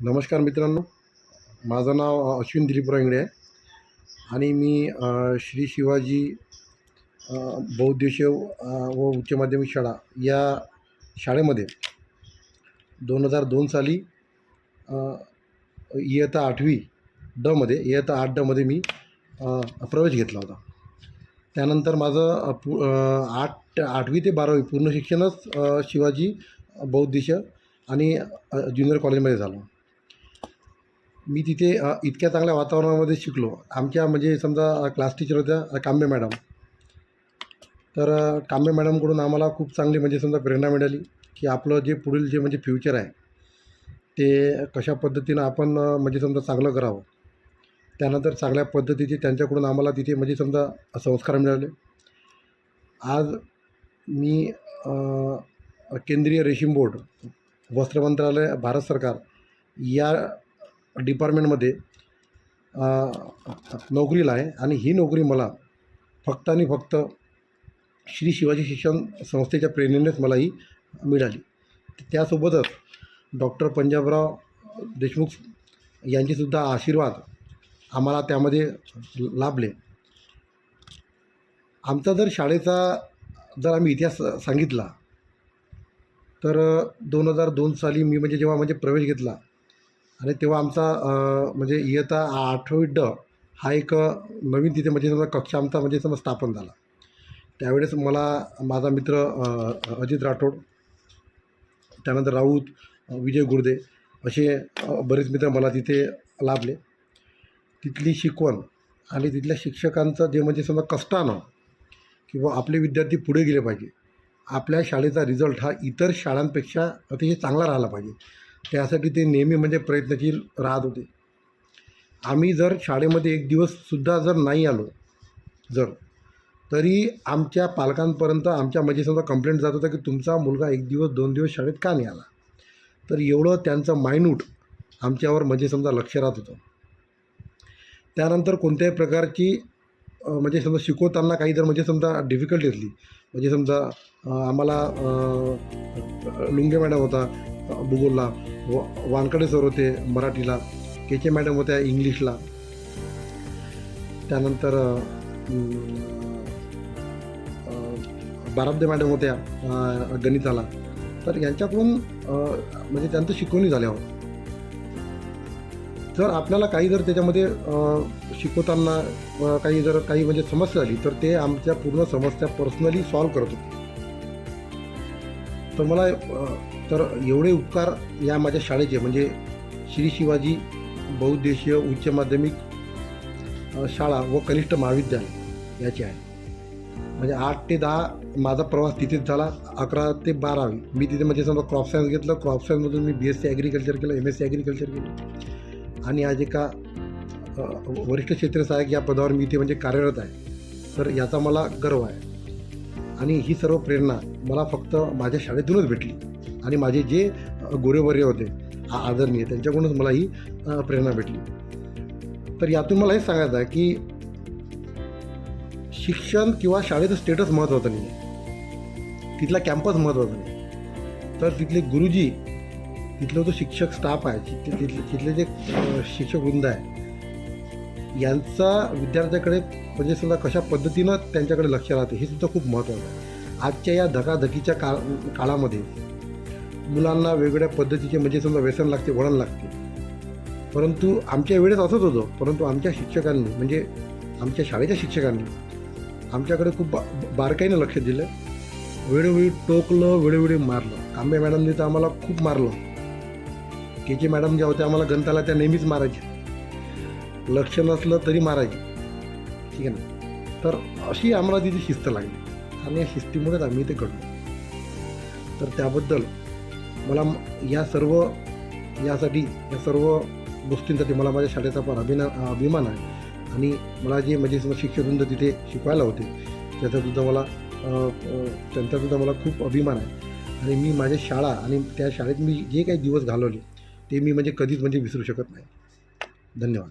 नमस्कार मित्रांनो. माझं नाव अश्विन दिलीप रांगडे आहे. आणि मी श्री शिवाजी बौद्ध व उच्च माध्यमिक शाळा या शाळेमध्ये दोन हजार दोन साली इयत्ता आठवी डमध्ये इयत्ता आठ डमध्ये मी प्रवेश घेतला होता. त्यानंतर माझं पु आठ आठवी ते बारावी पूर्ण शिक्षणच शिवाजी शिवाजी बहुउद्देशीय आणि ज्युनियर कॉलेजमध्ये झालं. मी तिथे इतक्या चांगल्या वातावरणामध्ये शिकलो. आमच्या म्हणजे समजा क्लास टीचर होत्या कांबे मॅडम तर कांबे मॅडमकडून आम्हाला खूप चांगली म्हणजे समजा प्रेरणा मिळाली की आपलं जे पुढील जे म्हणजे फ्युचर आहे ते कशा पद्धतीनं आपण म्हणजे समजा चांगलं करावं. त्यानंतर चांगल्या पद्धतीचे त्यांच्याकडून आम्हाला तिथे म्हणजे समजा संस्कार मिळाले. आज मी केंद्रीय रेशीम बोर्ड वस्त्र मंत्रालय भारत सरकार या डिपार्टमेंटमध्ये नोकरीला आहे आणि ही नोकरी मला फक्त आणि फक्त श्री शिवाजी शिक्षण संस्थेच्या प्रेरणेनेच मला ही मिळाली. त्यासोबतच डॉक्टर पंजाबराव देशमुख यांचेसुद्धा आशीर्वाद आम्हाला त्यामध्ये लाभले. आमचा जर शाळेचा जर आम्ही इतिहास सांगितला तर दोन हजार दोन साली मी म्हणजे जेव्हा म्हणजे प्रवेश घेतला आणि तेव्हा आमचा म्हणजे इयत्ता आठवी ड हा एक नवीन तिथे म्हणजे समजा कक्षा आमचा म्हणजे समजा स्थापन झाला. त्यावेळेस मला माझा मित्र अजित राठोड त्यानंतर राऊत विजय गुर्दे असे बरेच मित्र मला तिथे लाभले. तिथली शिकवण आणि तिथल्या शिक्षकांचं जे म्हणजे समजा कष्टानं किंवा आपले विद्यार्थी पुढे गेले पाहिजे. आपल्या शाळेचा रिझल्ट हा इतर शाळांपेक्षा अतिशय चांगला राहिला पाहिजे. त्यासाठी ते नेहमी म्हणजे प्रयत्नशील राहत होते. आम्ही जर शाळेमध्ये एक दिवससुद्धा जर नाही आलो जर तरी आमच्या पालकांपर्यंत आमच्या म्हणजे समजा कंप्लेंट जात होता की तुमचा मुलगा एक दिवस दोन दिवस शाळेत का नाही आला? तर एवढं त्यांचं मायन्यूट आमच्यावर म्हणजे समजा लक्ष राहत होतं. त्यानंतर कोणत्याही प्रकारची म्हणजे समजा शिकवताना काही जर म्हणजे समजा डिफिकल्टी असली म्हणजे समजा आम्हाला लुंगे मॅडम होता भूगोलला व वानकडे सर होते मराठीला केचे मॅडम होत्या इंग्लिशला. त्यानंतर अ, बाराब्दे मॅडम होत्या गणिताला. तर यांच्याकडून म्हणजे त्यांचं शिकवणी झाल्यावर. जर आपल्याला काही जर त्याच्यामध्ये शिकवताना काही जर काही म्हणजे समस्या आली तर ते आमच्या पूर्ण समस्या पर्सनली सॉल्व करत होते. तर मला तर एवढे उपकार या माझ्या शाळेचे म्हणजे श्री शिवाजी बहुउद्देशीय उच्च माध्यमिक शाळा व कनिष्ठ महाविद्यालय याचे आहे. म्हणजे आठ ते दहा माझा प्रवास तिथेच झाला अकरा ते बारावी. मी तिथे म्हणजे समजा क्रॉप सायन्स घेतलं क्रॉप सायन्समधून मी बी एस सी ॲग्रिकल्चर केलं एम एस सी ॲग्रिकल्चर केलं. आणि आज एका वरिष्ठ क्षेत्र सहाय्यक या पदावर मी इथे म्हणजे कार्यरत आहे. तर याचा मला गर्व आहे. आणि ही सर्व प्रेरणा मला फक्त माझ्या शाळेतूनच भेटली. आणि माझे जे गोरेवर्य होते हा आदरणीय त्यांच्याकडूनच मला ही प्रेरणा भेटली. तर यातून मला हे सांगायचं आहे की शिक्षण किंवा शाळेचं स्टेटस महत्त्वाचं नाही आहे तिथला कॅम्पस महत्त्वाचा नाही तर तिथले गुरुजी तिथलं जो शिक्षक स्टाफ आहे तिथले तिथले जे शिक्षक वृंद आहे यांचा विद्यार्थ्याकडे म्हणजे सुद्धा कशा पद्धतीनं त्यांच्याकडे लक्ष राहते हे सुद्धा खूप महत्त्वाचं आहे. आजच्या या धकाधकीच्या काळ काळामध्ये मुलांना वेगवेगळ्या पद्धतीचे म्हणजे समजा व्यसन लागते वळण लागते. परंतु आमच्या वेळेस असंच होतं परंतु आमच्या शिक्षकांनी म्हणजे आमच्या शाळेच्या शिक्षकांनी आमच्याकडे खूप बा बारकाईनं लक्ष दिलं. वेळोवेळी टोकलं वेळोवेळी मारलं. कांबे मॅडमने तर आम्हाला खूप मारलं. के. जे मॅडम ज्या होत्या आम्हाला गणताला त्या नेहमीच मारायच्या. लक्ष नसलं तरी मारायचे. ठीक आहे ना? तर अशी आम्हाला तिथे शिस्त लागली. आणि या शिस्तीमुळेच आम्ही ते घडलो. तर त्याबद्दल मला या सर्व यासाठी या सर्व गोष्टींसाठी मला माझ्या शाळेचा पण अभिना अभिमान आहे. आणि मला जे म्हणजे शिक्षकवृंद तिथे शिकवायला होते त्याचासुद्धा मला त्यांचासुद्धा मला खूप अभिमान आहे. आणि मी माझ्या शाळा आणि त्या शाळेत मी जे काही दिवस घालवले ते मी म्हणजे कधीच म्हणजे विसरू शकत नाही. धन्यवाद.